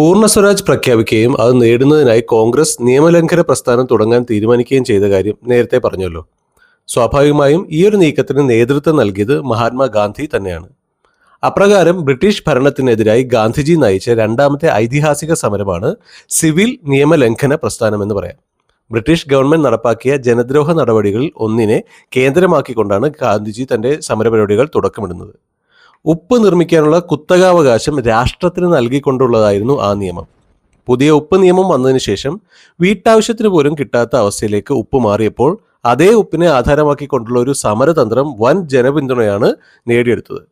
പൂർണ സ്വരാജ് പ്രഖ്യാപിക്കുകയും അത് നേടുന്നതിനായി കോൺഗ്രസ് നിയമലംഘന പ്രസ്ഥാനം തുടങ്ങാൻ തീരുമാനിക്കുകയും ചെയ്ത കാര്യം നേരത്തെ പറഞ്ഞല്ലോ. സ്വാഭാവികമായും ഈ ഒരു നീക്കത്തിന് നേതൃത്വം നൽകിയത് മഹാത്മാഗാന്ധി തന്നെയാണ്. അപ്രകാരം ബ്രിട്ടീഷ് ഭരണത്തിനെതിരായി ഗാന്ധിജി നയിച്ച രണ്ടാമത്തെ ഐതിഹാസിക സമരമാണ് സിവിൽ നിയമലംഘന പ്രസ്ഥാനം എന്ന് പറയാം. ബ്രിട്ടീഷ് ഗവൺമെന്റ് നടപ്പാക്കിയ ജനദ്രോഹ നടപടികളിൽ ഒന്നിനെ കേന്ദ്രമാക്കിക്കൊണ്ടാണ് ഗാന്ധിജി തന്റെ സമരപരിപാടികൾ തുടക്കമിടുന്നത്. ഉപ്പ് നിർമ്മിക്കാനുള്ള കുത്തകാവകാശം രാഷ്ട്രത്തിന് നൽകിക്കൊണ്ടുള്ളതായിരുന്നു ആ നിയമം. പുതിയ ഉപ്പ് നിയമം വന്നതിന് ശേഷം വീട്ടാവശ്യത്തിന് പോലും കിട്ടാത്ത അവസ്ഥയിലേക്ക് ഉപ്പ് മാറിയപ്പോൾ അതേ ഉപ്പിനെ ആധാരമാക്കിക്കൊണ്ടുള്ള ഒരു സമരതന്ത്രം വൻ ജനപിന്തുണയാണ് നേടിയെടുത്തത്.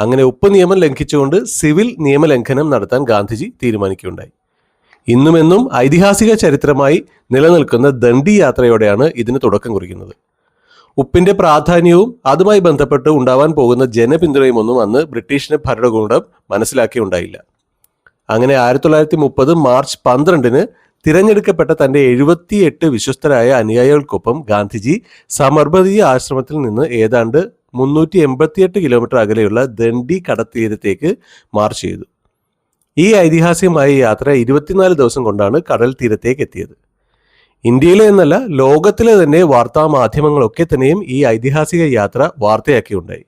അങ്ങനെ ഉപ്പ് നിയമം ലംഘിച്ചുകൊണ്ട് സിവിൽ നിയമലംഘനം നടത്താൻ ഗാന്ധിജി തീരുമാനിക്കുകയുണ്ടായി. ഇന്നുമെന്നും ഐതിഹാസിക ചരിത്രമായി നിലനിൽക്കുന്ന ദണ്ഡി യാത്രയോടെയാണ് ഇതിന് തുടക്കം കുറിക്കുന്നത്. ഉപ്പിന്റെ പ്രാധാന്യവും അതുമായി ബന്ധപ്പെട്ട് ഉണ്ടാവാൻ പോകുന്ന ജനപിന്തുണയും ഒന്നും അന്ന് ബ്രിട്ടീഷിന് ഭരണകൂടം മനസ്സിലാക്കിയുണ്ടായില്ല. അങ്ങനെ ആയിരത്തി തൊള്ളായിരത്തി മുപ്പത് മാർച്ച് പന്ത്രണ്ടിന് തിരഞ്ഞെടുക്കപ്പെട്ട തന്റെ എഴുപത്തിയെട്ട് വിശ്വസ്തരായ അനുയായികൾക്കൊപ്പം ഗാന്ധിജി സമർബതി ആശ്രമത്തിൽ നിന്ന് ഏതാണ്ട് മുന്നൂറ്റി എൺപത്തിയെട്ട് കിലോമീറ്റർ അകലെയുള്ള ദണ്ഡി കടത്തീരത്തേക്ക് മാർച്ച് ചെയ്തു. ഈ ഐതിഹാസികമായ യാത്ര ഇരുപത്തിനാല് ദിവസം കൊണ്ടാണ് കടൽ തീരത്തേക്ക് എത്തിയത്. ഇന്ത്യയിലെ എന്നല്ല ലോകത്തിലെ തന്നെ വാർത്താ മാധ്യമങ്ങളൊക്കെ തന്നെയും ഈ ഐതിഹാസിക യാത്ര വാർത്തയാക്കിയുണ്ടായി.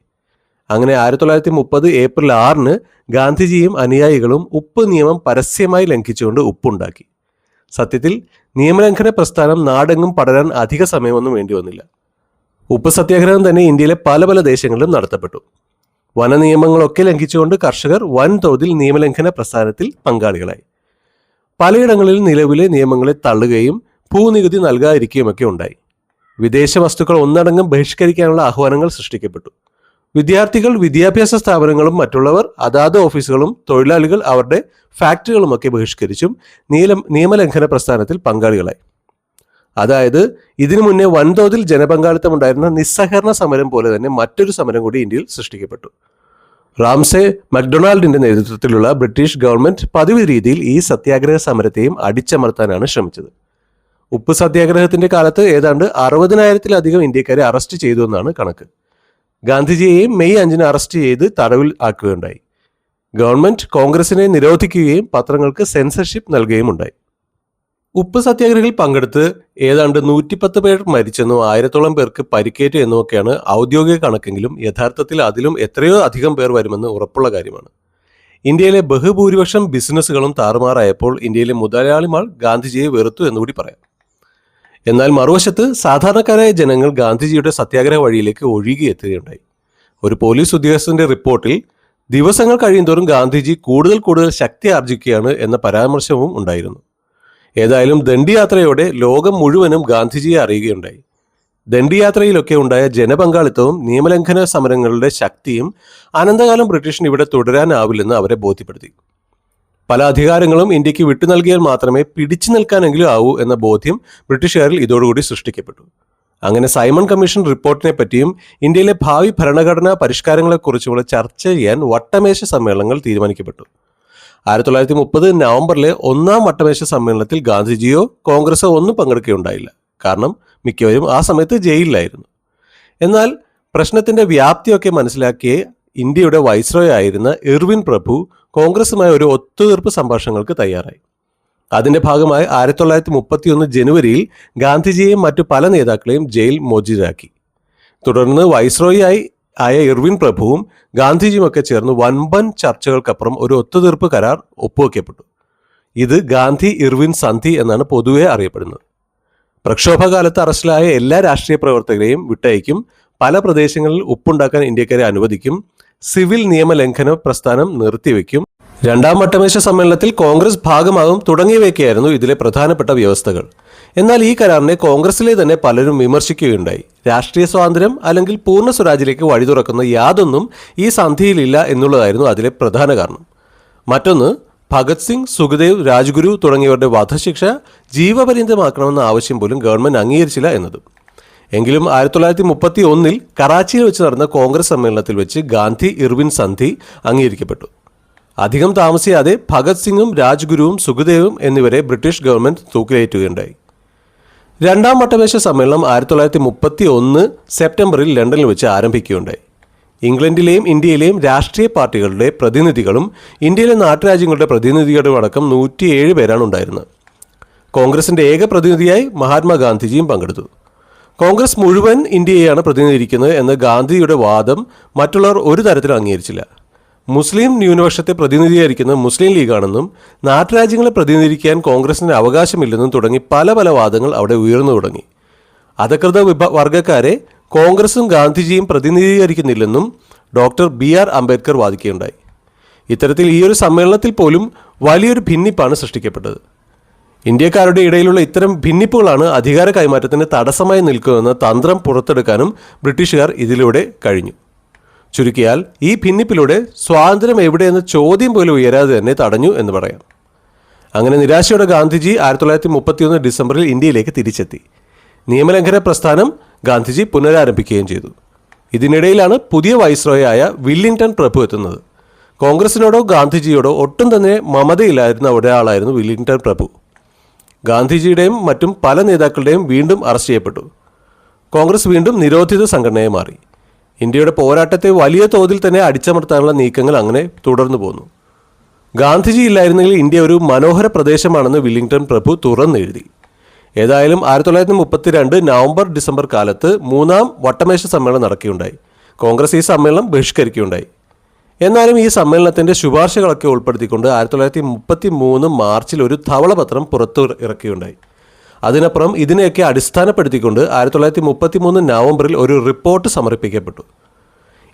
അങ്ങനെ ആയിരത്തി തൊള്ളായിരത്തി മുപ്പത് ഏപ്രിൽ ആറിന് ഗാന്ധിജിയും അനുയായികളും ഉപ്പ് നിയമം പരസ്യമായി ലംഘിച്ചുകൊണ്ട് ഉപ്പുണ്ടാക്കി. സത്യത്തിൽ നിയമലംഘന പ്രസ്ഥാനം നാടെങ്ങും പടരാൻ അധിക സമയമൊന്നും വേണ്ടി വന്നില്ല. ഉപ്പ് സത്യാഗ്രഹം തന്നെ ഇന്ത്യയിലെ പല പല ദേശങ്ങളിലും നടത്തപ്പെട്ടു. വന നിയമങ്ങളൊക്കെ ലംഘിച്ചുകൊണ്ട് കർഷകർ വൻതോതിൽ നിയമലംഘന പ്രസ്ഥാനത്തിൽ പങ്കാളികളായി. പലയിടങ്ങളിൽ നിലവിലെ നിയമങ്ങളെ തള്ളുകയും ഭൂനികുതി നൽകാതിരിക്കുകയുമൊക്കെ ഉണ്ടായി. വിദേശ വസ്തുക്കൾ ഒന്നടങ്കം ബഹിഷ്കരിക്കാനുള്ള ആഹ്വാനങ്ങൾ സൃഷ്ടിക്കപ്പെട്ടു. വിദ്യാർത്ഥികൾ വിദ്യാഭ്യാസ സ്ഥാപനങ്ങളും മറ്റുള്ളവർ അതാത് ഓഫീസുകളും തൊഴിലാളികൾ അവരുടെ ഫാക്ടറികളുമൊക്കെ ബഹിഷ്കരിച്ചും നീലം നിയമലംഘന പ്രസ്ഥാനത്തിൽ പങ്കാളികളായി. അതായത് ഇതിനു മുന്നേ വൻതോതിൽ ജനപങ്കാളിത്തം ഉണ്ടായിരുന്ന നിസ്സഹകരണ സമരം പോലെ തന്നെ മറ്റൊരു സമരം കൂടി ഇന്ത്യയിൽ സൃഷ്ടിക്കപ്പെട്ടു. റാംസെ മക്ഡൊണാൾഡിന്റെ നേതൃത്വത്തിലുള്ള ബ്രിട്ടീഷ് ഗവൺമെന്റ് പതിവ് രീതിയിൽ ഈ സത്യാഗ്രഹ സമരത്തെയും അടിച്ചമർത്താനാണ് ശ്രമിച്ചത്. ഉപ്പ് സത്യാഗ്രഹത്തിന്റെ കാലത്ത് ഏതാണ്ട് അറുപതിനായിരത്തിലധികം ഇന്ത്യക്കാരെ അറസ്റ്റ് ചെയ്തു എന്നാണ് കണക്ക്. ഗാന്ധിജിയെയും മെയ് അഞ്ചിന് അറസ്റ്റ് ചെയ്ത് തടവിൽ ആക്കുകയുണ്ടായി. ഗവൺമെന്റ് കോൺഗ്രസിനെ നിരോധിക്കുകയും പത്രങ്ങൾക്ക് സെൻസർഷിപ്പ് നൽകുകയും ഉണ്ടായി ഉപ്പ് സത്യാഗ്രഹത്തിൽ പങ്കെടുത്ത് ഏതാണ്ട് നൂറ്റിപ്പത്ത് പേർ മരിച്ചെന്നും ആയിരത്തോളം പേർക്ക് പരിക്കേറ്റു എന്നുമൊക്കെയാണ് ഔദ്യോഗിക കണക്കെങ്കിലും യഥാർത്ഥത്തിൽ അതിലും എത്രയോ അധികം പേർ വരുമെന്ന് ഉറപ്പുള്ള കാര്യമാണ്. ഇന്ത്യയിലെ ബഹുഭൂരിപക്ഷം ബിസിനസ്സുകളും താറുമാറായപ്പോൾ ഇന്ത്യയിലെ മുതലാളിമാർ ഗാന്ധിജിയെ വെറുത്തു എന്നുകൂടി പറയാം. എന്നാൽ മറുവശത്ത് സാധാരണക്കാരായ ജനങ്ങൾ ഗാന്ധിജിയുടെ സത്യാഗ്രഹ വഴിയിലേക്ക് ഒഴുകിയെത്തുകയുണ്ടായി ഒരു പോലീസ് ഉദ്യോഗസ്ഥന്റെ റിപ്പോർട്ടിൽ ദിവസങ്ങൾ കഴിയുന്തോറും ഗാന്ധിജി കൂടുതൽ കൂടുതൽ ശക്തി ആർജിക്കുകയാണ് എന്ന പരാമർശവും ഉണ്ടായിരുന്നു. ഏതായാലും ദണ്ഡിയാത്രയോടെ ലോകം മുഴുവനും ഗാന്ധിജിയെ അറിയുകയുണ്ടായി. ദണ്ഡിയാത്രയിലൊക്കെ ഉണ്ടായ ജനപങ്കാളിത്തവും നിയമലംഘന സമരങ്ങളുടെ ശക്തിയും അനന്തകാലം ബ്രിട്ടീഷിന് ഇവിടെ തുടരാനാവില്ലെന്ന് അവരെ ബോധ്യപ്പെടുത്തി. പല അധികാരങ്ങളും ഇന്ത്യയ്ക്ക് വിട്ടു നൽകിയാൽ മാത്രമേ പിടിച്ചു നിൽക്കാനെങ്കിലും ആവൂ എന്ന ബോധ്യം ബ്രിട്ടീഷുകാരിൽ ഇതോടുകൂടി സൃഷ്ടിക്കപ്പെട്ടു. അങ്ങനെ സൈമൺ കമ്മീഷൻ റിപ്പോർട്ടിനെ പറ്റിയും ഇന്ത്യയിലെ ഭാവി ഭരണഘടനാ പരിഷ്കാരങ്ങളെക്കുറിച്ചുമുള്ള ചർച്ച ചെയ്യാൻ വട്ടമേശ സമ്മേളനങ്ങൾ തീരുമാനിക്കപ്പെട്ടു. ആയിരത്തി തൊള്ളായിരത്തി മുപ്പത് നവംബറിലെ ഒന്നാം വട്ടമേശ സമ്മേളനത്തിൽ ഗാന്ധിജിയോ കോൺഗ്രസോ ഒന്നും പങ്കെടുക്കുകയുണ്ടായില്ല. കാരണം മിക്കവരും ആ സമയത്ത് ജയിലിലായിരുന്നു. എന്നാൽ പ്രശ്നത്തിന്റെ വ്യാപ്തിയൊക്കെ മനസ്സിലാക്കിയ ഇന്ത്യയുടെ വൈസ്രോയായിരുന്ന ഇർവിൻ പ്രഭു കോൺഗ്രസുമായി ഒരു ഒത്തുതീർപ്പ് സംഭാഷണങ്ങൾക്ക് തയ്യാറായി. അതിന്റെ ഭാഗമായി ആയിരത്തി തൊള്ളായിരത്തി മുപ്പത്തിയൊന്ന് ജനുവരിയിൽ ഗാന്ധിജിയെയും മറ്റു പല നേതാക്കളെയും ജയിൽ മോചിതരാക്കി. തുടർന്ന് വൈസ്രോയിയായി ആയ ഇർവിൻ പ്രഭുവും ഗാന്ധിജിയുമൊക്കെ ചേർന്ന് വൻപൻ ചർച്ചകൾക്കപ്പുറം ഒരു ഒത്തുതീർപ്പ് കരാർ ഒപ്പുവെക്കപ്പെട്ടു. ഇത് ഗാന്ധി ഇർവിൻ സന്ധി എന്നാണ് പൊതുവെ അറിയപ്പെടുന്നത്. പ്രക്ഷോഭകാലത്ത് അറസ്റ്റിലായ എല്ലാ രാഷ്ട്രീയ പ്രവർത്തകരെയും വിട്ടയക്കും പല പ്രദേശങ്ങളിൽ ഉപ്പുണ്ടാക്കാൻ ഇന്ത്യക്കാരെ അനുവദിക്കും സിവിൽ നിയമലംഘന പ്രസ്ഥാനം നിർത്തിവെക്കും. രണ്ടാം വട്ടമേശ സമ്മേളനത്തിൽ കോൺഗ്രസ് ഭാഗമാകും തുടങ്ങിയവയൊക്കെയായിരുന്നു ഇതിലെ പ്രധാനപ്പെട്ട വ്യവസ്ഥകൾ. എന്നാൽ ഈ കരാറിനെ കോൺഗ്രസിലെ തന്നെ പലരും വിമർശിക്കുകയുണ്ടായി. രാഷ്ട്രീയ സ്വാതന്ത്ര്യം അല്ലെങ്കിൽ പൂർണ സ്വരാജിലേക്ക് വഴി തുറക്കുന്ന യാതൊന്നും ഈ സന്ധിയിലില്ല എന്നുള്ളതായിരുന്നു അതിലെ പ്രധാന കാരണം. മറ്റൊന്ന് ഭഗത് സിംഗ് സുഖദേവ് രാജ്ഗുരു തുടങ്ങിയവരുടെ വധശിക്ഷ ജീവപര്യന്തമാക്കണമെന്ന ആവശ്യം പോലും ഗവൺമെന്റ് അംഗീകരിച്ചില്ല എന്നതും. എങ്കിലും ആയിരത്തി തൊള്ളായിരത്തി മുപ്പത്തി ഒന്നിൽ കറാച്ചിയിൽ വെച്ച് നടന്ന കോൺഗ്രസ് സമ്മേളനത്തിൽ വെച്ച് ഗാന്ധി ഇർവിൻ സന്ധി അംഗീകരിക്കപ്പെട്ടു. അധികം താമസിയാതെ ഭഗത് സിംഗും രാജ്ഗുരുവും സുഖദേവും എന്നിവരെ ബ്രിട്ടീഷ് ഗവൺമെന്റ് തൂക്കിലേറ്റുകയുണ്ടായി. രണ്ടാം വട്ടമേശ സമ്മേളനം ആയിരത്തി തൊള്ളായിരത്തി മുപ്പത്തി ഒന്ന് സെപ്റ്റംബറിൽ ലണ്ടനിൽ വെച്ച് ആരംഭിക്കുകയുണ്ടായി. ഇംഗ്ലണ്ടിലെയും ഇന്ത്യയിലെയും രാഷ്ട്രീയ പാർട്ടികളുടെ പ്രതിനിധികളും ഇന്ത്യയിലെ നാട്ടുരാജ്യങ്ങളുടെ പ്രതിനിധികളും അടക്കം നൂറ്റിയേഴ് പേരാണ് ഉണ്ടായിരുന്നത്. കോൺഗ്രസിന്റെ ഏക പ്രതിനിധിയായി മഹാത്മാഗാന്ധിജിയും പങ്കെടുത്തു. കോൺഗ്രസ് മുഴുവൻ ഇന്ത്യയെയാണ് പ്രതിനിധീകരിക്കുന്നത് എന്ന ഗാന്ധിയുടെ വാദം മറ്റുള്ളവർ ഒരു തരത്തിലും അംഗീകരിച്ചില്ല. മുസ്ലിം ന്യൂനപക്ഷത്തെ പ്രതിനിധീകരിക്കുന്നത് മുസ്ലിം ലീഗാണെന്നും നാട്ടുരാജ്യങ്ങളെ പ്രതിനിധീകരിക്കാൻ കോൺഗ്രസിന് അവകാശമില്ലെന്നും തുടങ്ങി പല പല വാദങ്ങൾ അവിടെ ഉയർന്നു തുടങ്ങി. അധികൃത വിഭ വർഗക്കാരെ കോൺഗ്രസും ഗാന്ധിജിയും പ്രതിനിധീകരിക്കുന്നില്ലെന്നും ഡോക്ടർ ബി ആർ അംബേദ്കർ വാദിക്കുകയുണ്ടായി. ഇത്തരത്തിൽ ഈ ഒരു സമ്മേളനത്തിൽ പോലും വലിയൊരു ഭിന്നിപ്പാണ് സൃഷ്ടിക്കപ്പെട്ടത്. ഇന്ത്യക്കാരുടെ ഇടയിലുള്ള ഇത്തരം ഭിന്നിപ്പുകളാണ് അധികാര കൈമാറ്റത്തിന് തടസ്സമായി നിൽക്കുമെന്ന തന്ത്രം പുറത്തെടുക്കാനും ബ്രിട്ടീഷുകാർ ഇതിലൂടെ കഴിഞ്ഞു. ചുരുക്കിയാൽ ഈ ഭിന്നിപ്പിലൂടെ സ്വാതന്ത്ര്യം എവിടെയെന്ന ചോദ്യം പോലും ഉയരാതെ തന്നെ തടഞ്ഞു എന്ന് പറയാം. അങ്ങനെ നിരാശയോടെ ഗാന്ധിജി ആയിരത്തി തൊള്ളായിരത്തി മുപ്പത്തിയൊന്ന് ഡിസംബറിൽ ഇന്ത്യയിലേക്ക് തിരിച്ചെത്തി. നിയമലംഘന പ്രസ്ഥാനം ഗാന്ധിജി പുനരാരംഭിക്കുകയും ചെയ്തു. ഇതിനിടയിലാണ് പുതിയ വൈസ്രോയായ വില്ലിംഗ്ടൺ പ്രഭു എത്തുന്നത്. കോൺഗ്രസിനോടോ ഗാന്ധിജിയോടോ ഒട്ടും തന്നെ മമതയില്ലായിരുന്ന ഒരാളായിരുന്നു വില്ലിംഗ്ടൺ പ്രഭു. ഗാന്ധിജിയുടെയും മറ്റും പല നേതാക്കളുടെയും വീണ്ടും അറസ്റ്റ് ചെയ്യപ്പെട്ടു. കോൺഗ്രസ് വീണ്ടും നിരോധിത സംഘടനയായി മാറി. ഇന്ത്യയുടെ പോരാട്ടത്തെ വലിയ തോതിൽ തന്നെ അടിച്ചമർത്താനുള്ള നീക്കങ്ങൾ അങ്ങനെ തുടർന്നു പോന്നു. ഗാന്ധിജി ഇല്ലായിരുന്നെങ്കിൽ ഇന്ത്യ ഒരു മനോഹര പ്രദേശമാണെന്ന് വില്ലിംഗ്ടൺ പ്രഭു തുറന്നെഴുതി ഏതായാലും ആയിരത്തി തൊള്ളായിരത്തി മുപ്പത്തിരണ്ട് നവംബർ ഡിസംബർ കാലത്ത് മൂന്നാം വട്ടമേശ സമ്മേളനം നടക്കുകയുണ്ടായി. കോൺഗ്രസ് ഈ സമ്മേളനം ബഹിഷ്കരിക്കുകയുണ്ടായി. എന്നാലും ഈ സമ്മേളനത്തിന്റെ ശുപാർശകളൊക്കെ ഉൾപ്പെടുത്തിക്കൊണ്ട് ആയിരത്തി തൊള്ളായിരത്തി മുപ്പത്തി മൂന്ന് മാർച്ചിൽ ഒരു ധവളപത്രം പുറത്തു ഇറക്കുകയുണ്ടായി അതിനപ്പുറം ഇതിനെയൊക്കെ അടിസ്ഥാനപ്പെടുത്തിക്കൊണ്ട് ആയിരത്തി തൊള്ളായിരത്തി മുപ്പത്തി മൂന്ന് നവംബറിൽ ഒരു റിപ്പോർട്ട് സമർപ്പിക്കപ്പെട്ടു.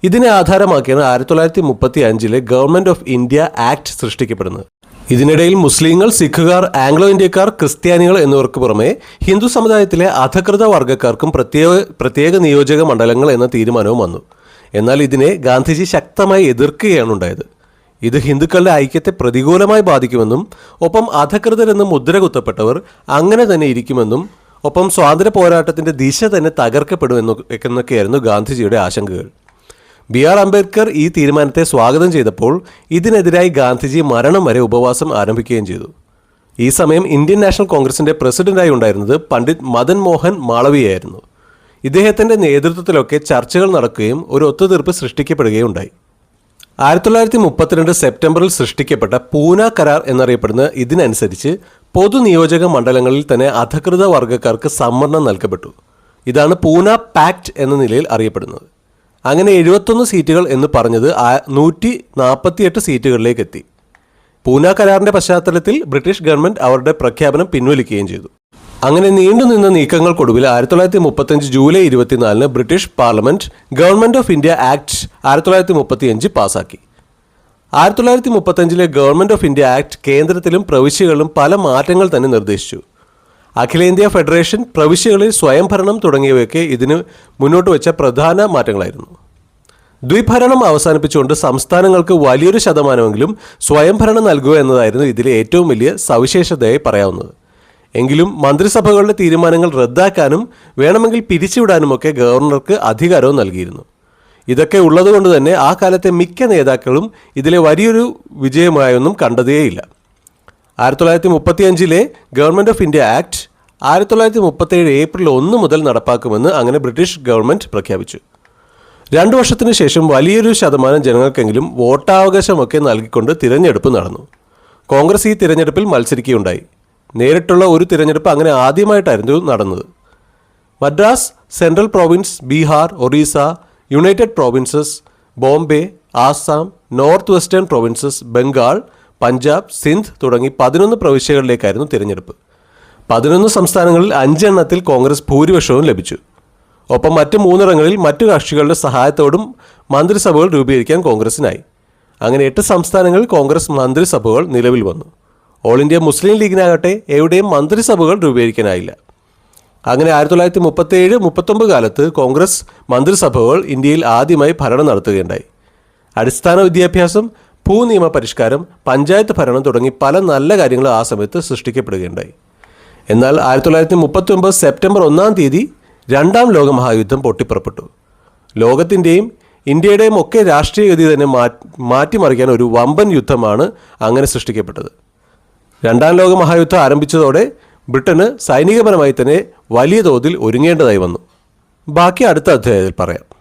ഇതിനെ ആധാരമാക്കിയാണ് ആയിരത്തി തൊള്ളായിരത്തി മുപ്പത്തി അഞ്ചിലെ ഗവൺമെന്റ് ഓഫ് ഇന്ത്യ ആക്ട് സൃഷ്ടിക്കപ്പെടുന്നത്. ഇതിനിടയിൽ മുസ്ലിങ്ങൾ സിഖുകാർ ആംഗ്ലോ ഇന്ത്യക്കാർ ക്രിസ്ത്യാനികൾ എന്നിവർക്ക് പുറമെ ഹിന്ദു സമുദായത്തിലെ അധകൃത വർഗക്കാർക്കും പ്രത്യേക പ്രത്യേക നിയോജക മണ്ഡലങ്ങൾ എന്ന തീരുമാനവും വന്നു. എന്നാൽ ഇതിനെ ഗാന്ധിജി ശക്തമായി എതിർക്കുകയാണ് ഉണ്ടായത്. ഇത് ഹിന്ദുക്കളുടെ ഐക്യത്തെ പ്രതികൂലമായി ബാധിക്കുമെന്നും ഒപ്പം അധകൃതരെന്ന് മുദ്ര കുത്തപ്പെട്ടവർ അങ്ങനെ തന്നെ ഇരിക്കുമെന്നും ഒപ്പം സ്വാതന്ത്ര്യ പോരാട്ടത്തിന്റെ ദിശ തന്നെ തകർക്കപ്പെടുമെന്നൊക്കെയായിരുന്നു ഗാന്ധിജിയുടെ ആശങ്കകൾ. ബി ആർ അംബേദ്കർ ഈ തീരുമാനത്തെ സ്വാഗതം ചെയ്തപ്പോൾ ഇതിനെതിരായി ഗാന്ധിജി മരണം വരെ ഉപവാസം ആരംഭിക്കുകയും ചെയ്തു. ഈ സമയം ഇന്ത്യൻ നാഷണൽ കോൺഗ്രസിന്റെ പ്രസിഡന്റായി ഉണ്ടായിരുന്നത് പണ്ഡിറ്റ് മദൻ മോഹൻ മാളവിയായിരുന്നു. ഇദ്ദേഹത്തിന്റെ നേതൃത്വത്തിലൊക്കെ ചർച്ചകൾ നടക്കുകയും ഒരു ഒത്തുതീർപ്പ് സൃഷ്ടിക്കപ്പെടുകയും ഉണ്ടായി ആയിരത്തി തൊള്ളായിരത്തി മുപ്പത്തിരണ്ട് സെപ്റ്റംബറിൽ സൃഷ്ടിക്കപ്പെട്ട പൂന കരാർ എന്നറിയപ്പെടുന്ന ഇതിനനുസരിച്ച് പൊതു നിയോജക മണ്ഡലങ്ങളിൽ തന്നെ അധകൃത വർഗക്കാർക്ക് സംവരണം നൽകപ്പെട്ടു. ഇതാണ് പൂന പാക്ട് എന്ന നിലയിൽ അറിയപ്പെടുന്നത്. അങ്ങനെ എഴുപത്തൊന്ന് സീറ്റുകൾ എന്ന് പറഞ്ഞത് നൂറ്റി നാൽപ്പത്തിയെട്ട് സീറ്റുകളിലേക്ക് എത്തി. പൂന കരാറിന്റെ പശ്ചാത്തലത്തിൽ ബ്രിട്ടീഷ് ഗവൺമെന്റ് അവരുടെ പ്രഖ്യാപനം പിൻവലിക്കുകയും ചെയ്തു. അങ്ങനെ നീണ്ടുനിന്ന നീക്കങ്ങൾക്കൊടുവിൽ ആയിരത്തി തൊള്ളായിരത്തി മുപ്പത്തഞ്ച് ജൂലൈ ഇരുപത്തിനാലിന് British parliament government of India act ആയിരത്തി തൊള്ളായിരത്തി മുപ്പത്തിയഞ്ച് പാസാക്കി. ആയിരത്തി തൊള്ളായിരത്തി മുപ്പത്തഞ്ചിലെ ഗവൺമെന്റ് ഓഫ് ഇന്ത്യ ആക്ട് കേന്ദ്രത്തിലും പ്രവിശ്യകളിലും പല മാറ്റങ്ങൾ തന്നെ നിർദ്ദേശിച്ചു. അഖിലേന്ത്യാ ഫെഡറേഷൻ പ്രവിശ്യകളിൽ സ്വയംഭരണം തുടങ്ങിയവയൊക്കെ ഇതിന് മുന്നോട്ട് വെച്ച പ്രധാന മാറ്റങ്ങളായിരുന്നു. ദ്വിഭരണം അവസാനിപ്പിച്ചുകൊണ്ട് സംസ്ഥാനങ്ങൾക്ക് വലിയൊരു ശതമാനമെങ്കിലും സ്വയംഭരണം നൽകുക എന്നതായിരുന്നു ഇതിലെ ഏറ്റവും വലിയ സവിശേഷതയായി പറയാവുന്നത്. എങ്കിലും മന്ത്രിസഭകളുടെ തീരുമാനങ്ങൾ റദ്ദാക്കാനും വേണമെങ്കിൽ പിരിച്ചുവിടാനുമൊക്കെ ഗവർണർക്ക് അധികാരവും നൽകിയിരുന്നു. ഇതൊക്കെ ഉള്ളതുകൊണ്ട് തന്നെ ആ കാലത്തെ മിക്ക നേതാക്കളും ഇതിലെ വലിയൊരു വിജയമായൊന്നും കണ്ടതേയില്ല. ആയിരത്തി തൊള്ളായിരത്തി മുപ്പത്തിയഞ്ചിലെ ഗവൺമെന്റ് ഓഫ് ഇന്ത്യ ആക്ട് ആയിരത്തി തൊള്ളായിരത്തി മുപ്പത്തേഴ് ഏപ്രിൽ ഒന്ന് മുതൽ നടപ്പാക്കുമെന്ന് അങ്ങനെ ബ്രിട്ടീഷ് ഗവൺമെന്റ് പ്രഖ്യാപിച്ചു. രണ്ടു വർഷത്തിന് ശേഷം വലിയൊരു ശതമാനം ജനങ്ങൾക്കെങ്കിലും വോട്ടാവകാശമൊക്കെ നൽകിക്കൊണ്ട് തിരഞ്ഞെടുപ്പ് നടന്നു. കോൺഗ്രസ് ഈ തിരഞ്ഞെടുപ്പിൽ മത്സരിക്കുകയുണ്ടായി. നേരിട്ടുള്ള ഒരു തിരഞ്ഞെടുപ്പ് അങ്ങനെ ആദ്യമായിട്ടായിരുന്നു നടന്നത്. Madras central province Bihar Orissa united provinces Bombay Assam north western provinces Bengal Punjab Sindh തുടങ്ങി പതിനൊന്ന് പ്രവിശ്യകളിലേക്കായിരുന്നു തിരഞ്ഞെടുപ്പ്. പതിനൊന്ന് സംസ്ഥാനങ്ങളിൽ അഞ്ചെണ്ണത്തിൽ കോൺഗ്രസ് ഭൂരിപക്ഷവും ലഭിച്ചു. ഒപ്പം മറ്റ് മൂന്നിടങ്ങളിൽ മറ്റു കക്ഷികളുടെ സഹായത്തോടും മന്ത്രിസഭകൾ രൂപീകരിക്കാൻ കോൺഗ്രസിനായി. അങ്ങനെ എട്ട് സംസ്ഥാനങ്ങളിൽ കോൺഗ്രസ് മന്ത്രിസഭകൾ നിലവിൽ വന്നു. ഓൾ ഇന്ത്യ മുസ്ലിം ലീഗിനാകട്ടെ എവിടെയും മന്ത്രിസഭകൾ രൂപീകരിക്കാനായില്ല. അങ്ങനെ ആയിരത്തി തൊള്ളായിരത്തി മുപ്പത്തേഴ് മുപ്പത്തൊമ്പത് കാലത്ത് കോൺഗ്രസ് മന്ത്രിസഭകൾ ഇന്ത്യയിൽ ആദ്യമായി ഭരണം നടത്തുകയുണ്ടായി. അടിസ്ഥാന വിദ്യാഭ്യാസം ഭൂനിയമ പരിഷ്കാരം പഞ്ചായത്ത് ഭരണം തുടങ്ങി പല നല്ല കാര്യങ്ങളും ആ സമയത്ത് സൃഷ്ടിക്കപ്പെടുകയുണ്ടായി. എന്നാൽ ആയിരത്തി തൊള്ളായിരത്തി മുപ്പത്തി ഒമ്പത് സെപ്റ്റംബർ ഒന്നാം തീയതി രണ്ടാം ലോക മഹായുദ്ധം പൊട്ടിപ്പുറപ്പെട്ടു. ലോകത്തിന്റെയും ഇന്ത്യയുടെയും ഒക്കെ രാഷ്ട്രീയഗതി തന്നെ മാറ്റിമറിക്കാൻ ഒരു വമ്പൻ യുദ്ധമാണ് അങ്ങനെ സൃഷ്ടിക്കപ്പെട്ടത്. രണ്ടാം ലോക മഹായുദ്ധം ആരംഭിച്ചതോടെ ബ്രിട്ടന് സൈനികപരമായി തന്നെ വലിയ തോതിൽ ഒരുങ്ങേണ്ടതായി വന്നു. ബാക്കി അടുത്ത അധ്യായത്തിൽ പറയാം.